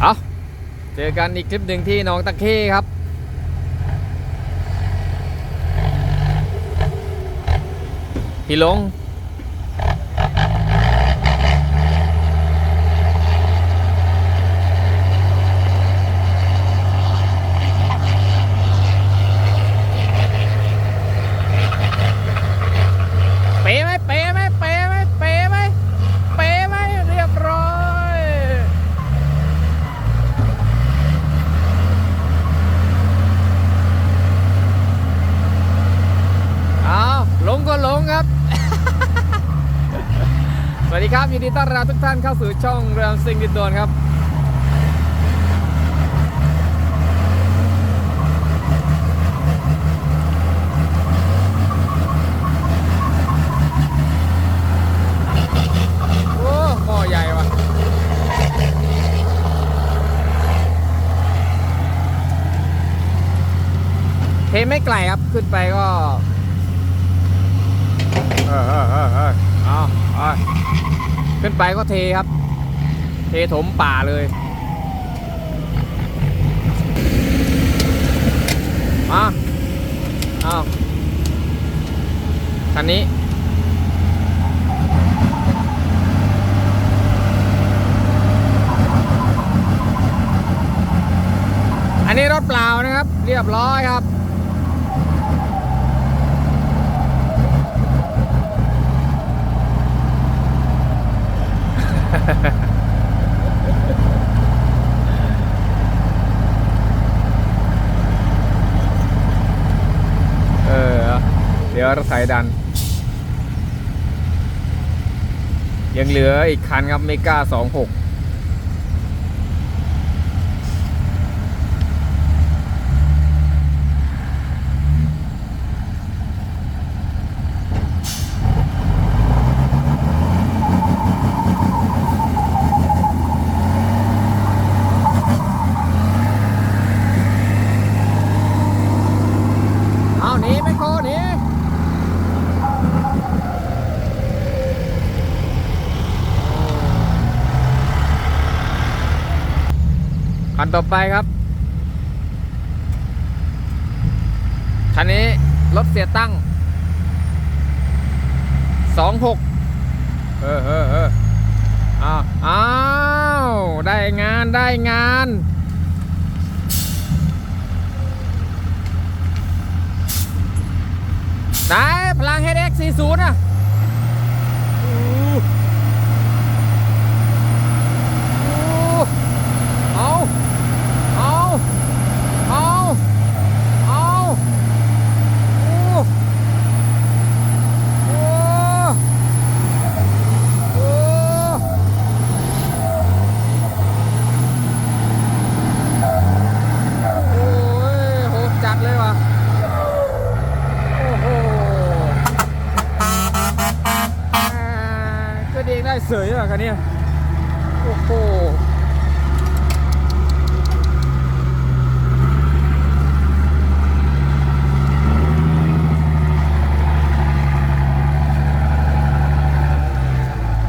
เอาเจอกันอีกคลิปหนึ่งที่น้องตะเข้ครับพี่ลง เป๊ะไหมเป๊ะไหมเป๊ะไหมเป๊ะไหมเป๊ะไหมเรียบร้อย เอาลงก็ลงครับ สวัส ดีครับยินดีต้อนรับทุกท่านเข้าสู่ช่องเรืองซิงดินโดนครับ โอ้หม้อใหญ่ว่ะ เทไม่ไกลครับ ขึ้นไปก็ เออเออเออเออเอาเอา ขึ้นไปก็เทครับ เทถมป่าเลยมาเอาคันนี้อันนี้รถเปล่านะครับ เรียบร้อยครับ เออ เดี๋ยวรถไถดัน ยังเหลืออีกคันครับเมกาสองหก เอาหนีไม่โคหนี คันต่อไปครับ คันนี้รถเสียตั้งสองหกเออเออเอออ้าวอ้าวได้งานได้งานไหนพลัง HX 40อะอู้อู้เอาเอาเอาเอาอู้อู้อู้โอ้ยโหดจัดเลยว่ะ โอ้โหอ่าก็ เสยอะคันเนี้ยโอ้โห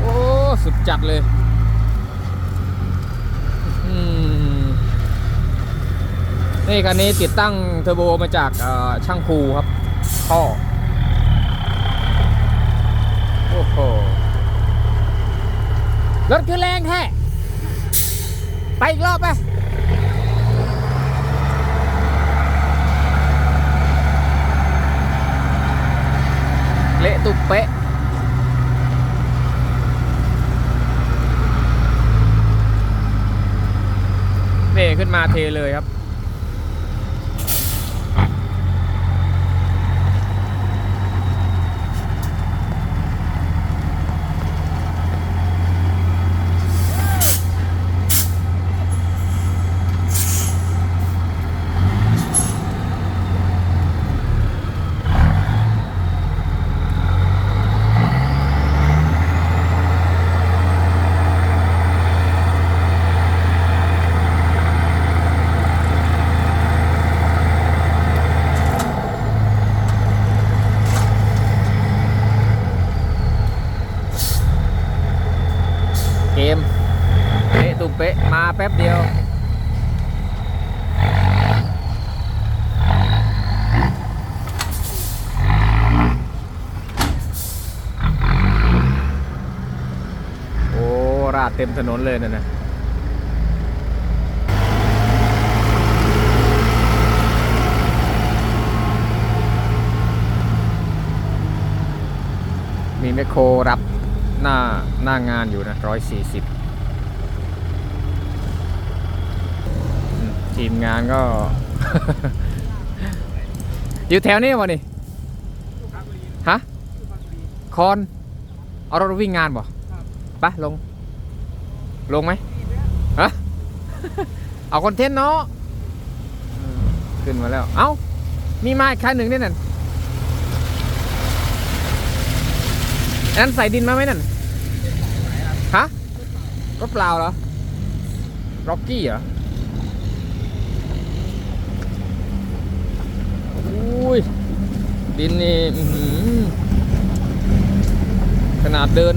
โอ้สุดจัดเลยอืมนี่คันนี้ติดตั้งเทอร์โบมาจากช่างภูครับท่อโอ้โห รถคือแรงแท้ไปอีกรอบไปเละตุกเป๊ะนี่ขึ้นมาเทเลยครับ ป๊ะมาแป๊บเดียวโอ้ราดเต็มถนนเลยนะนะมีแมคโครรับ หน้าหน้างานอยู่นะร้อยสี่สิบทีมงานก็ อยู่แถวนี้วะนี่ฮะคอนเอารถวิ่งงานบ่ไปลง ลงไหมฮะเอาคอนเทนต์เนาะขึ้นมาแล้ว เอ้า มีไม้คันหนึ่งนี่นั่น นั้นใส่ดินมาไหมนั่นฮะรถเปล่าเหรอร็อกกี้เหรออุ้ยดินนี่ขนาดเดิน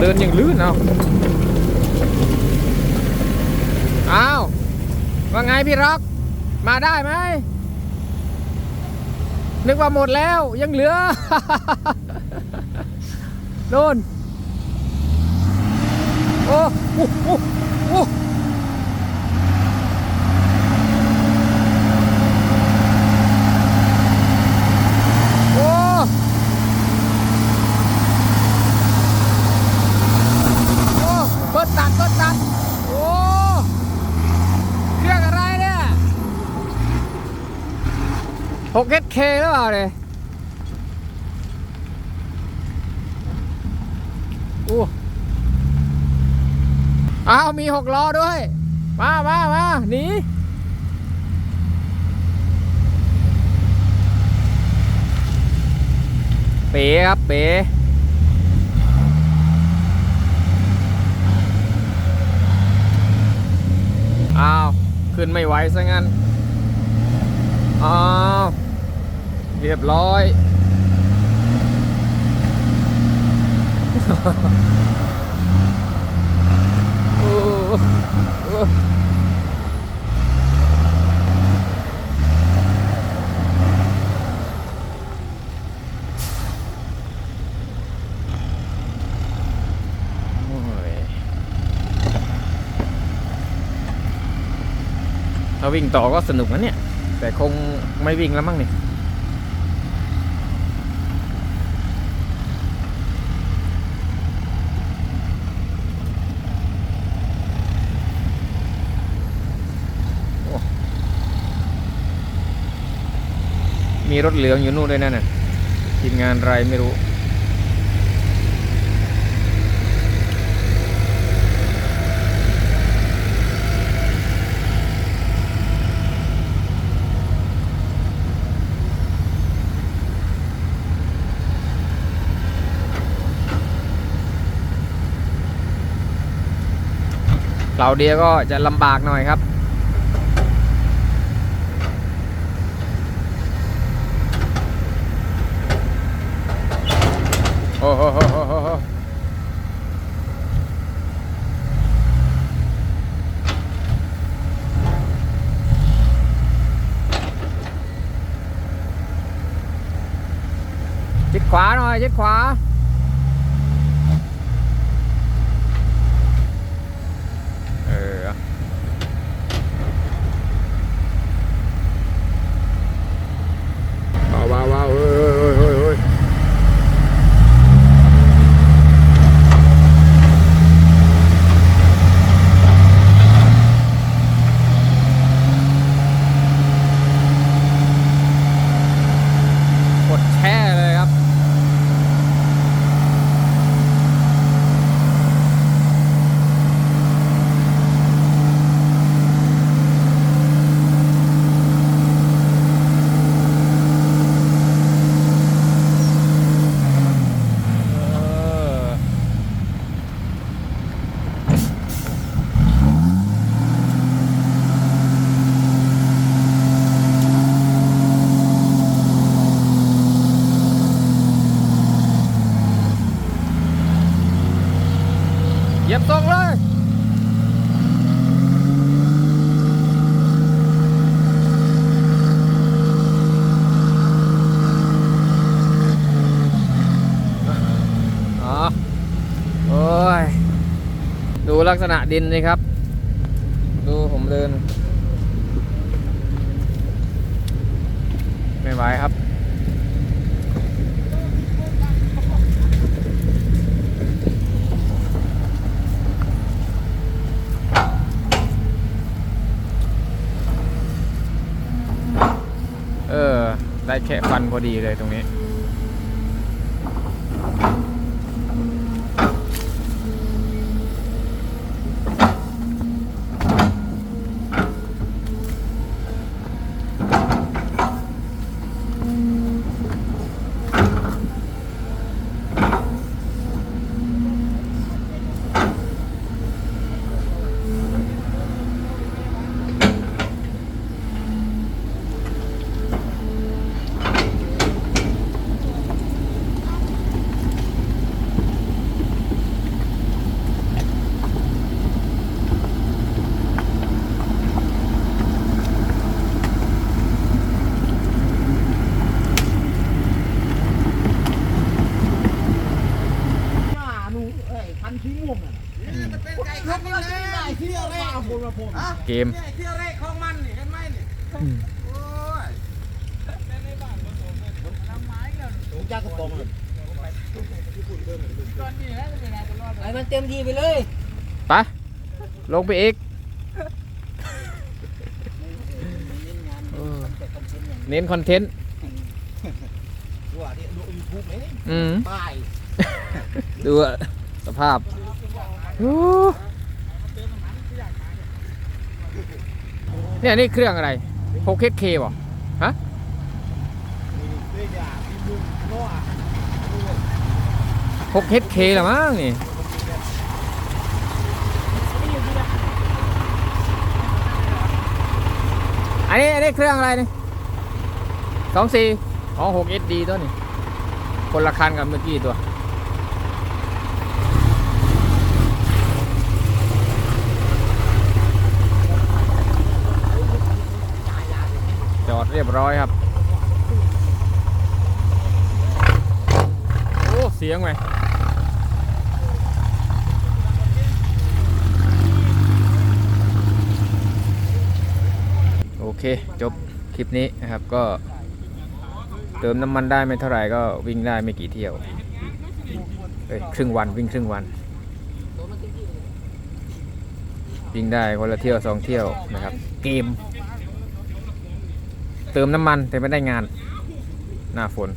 เดินอย่างลื่นเอาอ้าว ว่าไงพี่ร็อก มาได้ไหม นึกว่าหมดแล้วยังเหลือโดนโอ้โอ้โอ้โอ้โอ้โอ้เปิดตัดเปิดตัดโอ้เครื่องอะไรเนี่ย ห กเอสเคหรือเปล่าเนี่ยอู้อ้าวมีหกล้อด้วย มามามาหนีเป๋ครับเป๋อ้าว ขึ้นไม่ไหวซะงั้นอ้าว เรียบร้อยโอ้โอ้โอ้ยถ้าวิ่งต่อก็สนุกนะเนี่ย แต่คงไม่วิ่งแล้วมั้งเนี่โมีรถเหลืองอยู่นู่นด้วยนั่นน่ะทีมงานไรไม่รู้เราเดียก็จะลำบากหน่อยครับ โอ้โหโหโหโหโหชิดขวาหน่อยชิดขวา เออ ว้าวว้าวว้าวเฮ้ยเฮ้ยเฮ้ยเฮ้ยกดแช่เลยครับ ยียบตรงเลย อ๋อ โอ้ย ดู ลักษณะดินนี่ครับ ดูผมเดิน ไม่ไหวครับ เออ ได้แค่ฟันพอดีเลยตรงนี้ หน้าหนูเอ้ยคันสีม่วงอะ มันเป็นไก่คันนี้เลย ได้เที่ยวแรกคนมาผม เกมเนี่ยเที่ยวแรกของมันนี่เห็นไหมนี่โอ้ยผมจ้ากระป๋องเลยไอ้มันเต็มที่ไปเลยไปลงไปอีกเออเน้นคอนเทนต์ว่าที่ดูยูทูบไหมอืมป้ายดูอะสภาพโอ้ เนี่ยนี่เครื่องอะไร 6K บ่ฮะด้วยยาที่มึงง้อ 6K เหรือมั้งนี่อันนี้อันนี้เครื่องอะไรนี่สองสี่อ๋อหก SD ตัวนี่คนละคันกับเมื่อกี้ตัว จอด เรียบร้อยครับ โอ้ เสียงไหมโอเค จบคลิปนี้นะครับก็เติมน้ำมันได้ไม่เท่าไหร่ก็วิ่งได้ไม่กี่เที่ยวเอ้ยครึ่งวันวิ่งครึ่งวัน วิ่งได้คนละเที่ยวสองเที่ยวนะครับ เกม เติมน้ำมันแต่ไม่ได้งาน หน้าฝน